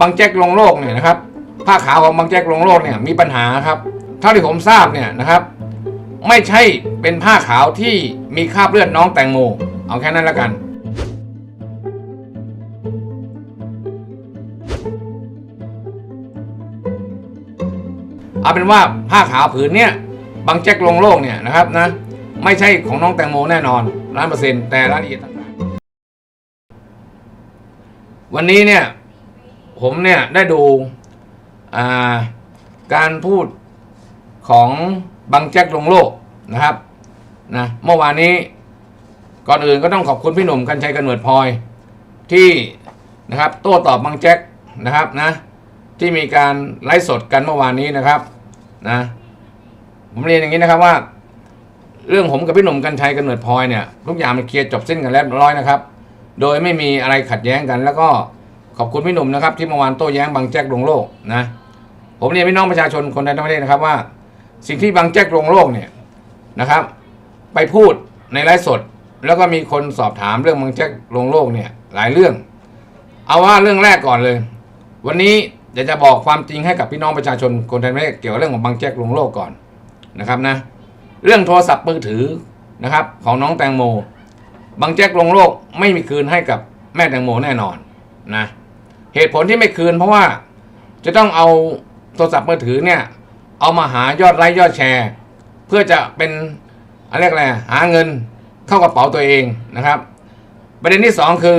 บางแจ็คลงโลกเนี่ยนะครับผ้าขาวของบางแจ็คลงโลกเนี่ยมีปัญหาครับเท่าที่ผมทราบเนี่ยนะครับ ไม่ใช่เป็นผ้าขาวที่มีคราบเลือดน้องแตงโม เอาแค่นั้นแล้วกันเอาเป็นว่าผ้าขาวผืนเนี่ยบางแจ็คลงโลกเนี่ยนะครับนะไม่ใช่ของน้องแตงโมแน่นอนร้านเปอร์เซ็นต์แต่รายละเอียดต่างๆวันนี้เนี่ย ผมเนี่ยได้ดูการพูดของบางแจ็คลงโลกนะครับนะเมื่อวานนี้ก่อนอื่นก็ต้องขอบคุณพี่หนุ่มกัญชัยกำเนิดพลอยที่นะครับโต้ตอบบางแจ็คนะครับนะที่มีการไลฟ์สดกันเมื่อวานนี้นะครับนะผมเรียนอย่างนี้นะครับว่า เรื่องผมกับพี่หนุ่มกัญชัยกำเนิดพลอยเนี่ยทุกอย่างมันเคลียร์จบสิ้นกันแล้วร้อยนะครับ โดยไม่มีอะไรขัดแย้งกัน แล้วก็ ขอบคุณพี่หนุ่มนะครับที่เมื่อวานโต้แย้งบางแจ็คลงโลกนะผมเรียนพี่น้องประชาชนคนไทยทั้งประเทศนะครับว่า สิ่งที่บางแจ็คลงโลกเนี่ยนะครับ ไปพูดในไลฟ์สด แล้วก็มีคนสอบถามเรื่องบางแจ็คลงโลกเนี่ยหลายเรื่อง เอาว่าเรื่องแรกก่อนเลย วันนี้เดี๋ยวจะบอกความจริงให้กับพี่น้องประชาชนคนไทยทั้งประเทศเกี่ยวกับเรื่องของบางแจ็คลงโลกก่อนนะครับนะเรื่องโทรศัพท์มือถือนะครับ ของน้องแตงโมบางแจ็คลงโลกไม่มีคืนให้กับแม่แตงโมแน่นอนนะ เหตุผลที่ไม่คืนเพราะว่าจะต้องเอาโทรศัพท์มือถือเนี่ย เอามาหายอดไลค์ยอดแชร์ เพื่อจะเป็นอะไรยกอะไรหาเงินเข้ากระเป๋าตัวเองนะครับ ประเด็นที่สองคือ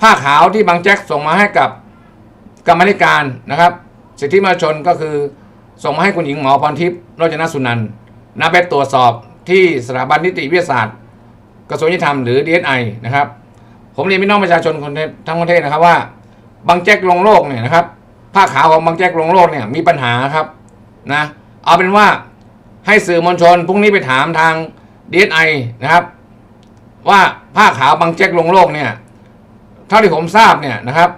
ผ้าขาวที่บางแจ็คส่งมาให้กับกรรมธิการนะครับ สิทธิมนุษยชนก็คือส่งมาให้คุณหญิงหมอพรทิพย์โรจนสุนันท์นำไปตรวจสอบที่สถาบันนิติวิทยาศาสตร์ กระทรวงยุติธรรมหรือ DSI นะครับ ผมเรียนพี่น้องประชาชนคนทั้งประเทศนะครับว่า บางแจ็คลงโลกเนี่ยนะครับผ้าขาวของบางแจ็คลงโลกเนี่ยมีปัญหาครับนะเอาเป็นว่าให้สื่อมวลชนพรุ่งนี้ไปถามทาง DSI นะครับ ว่าผ้าขาวบางแจ็คลงโลกเนี่ยเท่าที่ผมทราบเนี่ยนะครับ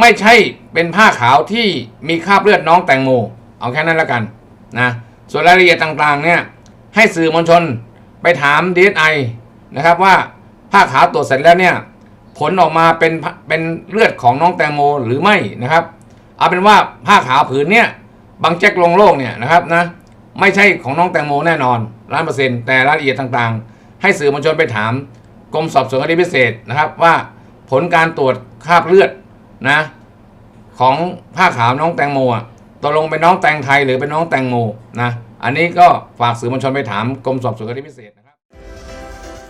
ไม่ใช่เป็นผ้าขาวที่มีคราบเลือดน้องแตงโมเอาแค่นั้นล้วกันนะส่วนรายละเอียดต่างๆเนี่ยให้สื่อมวลชนไปถาม DSI นะครับว่าผ้าขาวตรวจเสร็จแล้วเนี่ย ผลออกมาเป็นเป็นเลือดของน้องแตงโมหรือไม่นะครับ เอาเป็นว่าผ้าขาวผืนเนี่ยบางแจ็คลงโลกเนี่ยนะครับนะไม่ใช่ของน้องแตงโมแน่นอนร้านเปอร์เซ็นต์แต่รายละเอียดต่างๆ ให้สื่อมวลชนไปถามกรมสอบสวนคดีพิเศษนะครับว่าผลการตรวจคราบเลือดนะของผ้าขาวน้องแตงโมอะตกลงเป็นน้องแตงไทยหรือเป็นน้องแตงโมนะอันนี้ก็ฝากสื่อมวลชนไปถามกรมสอบสวนคดีพิเศษ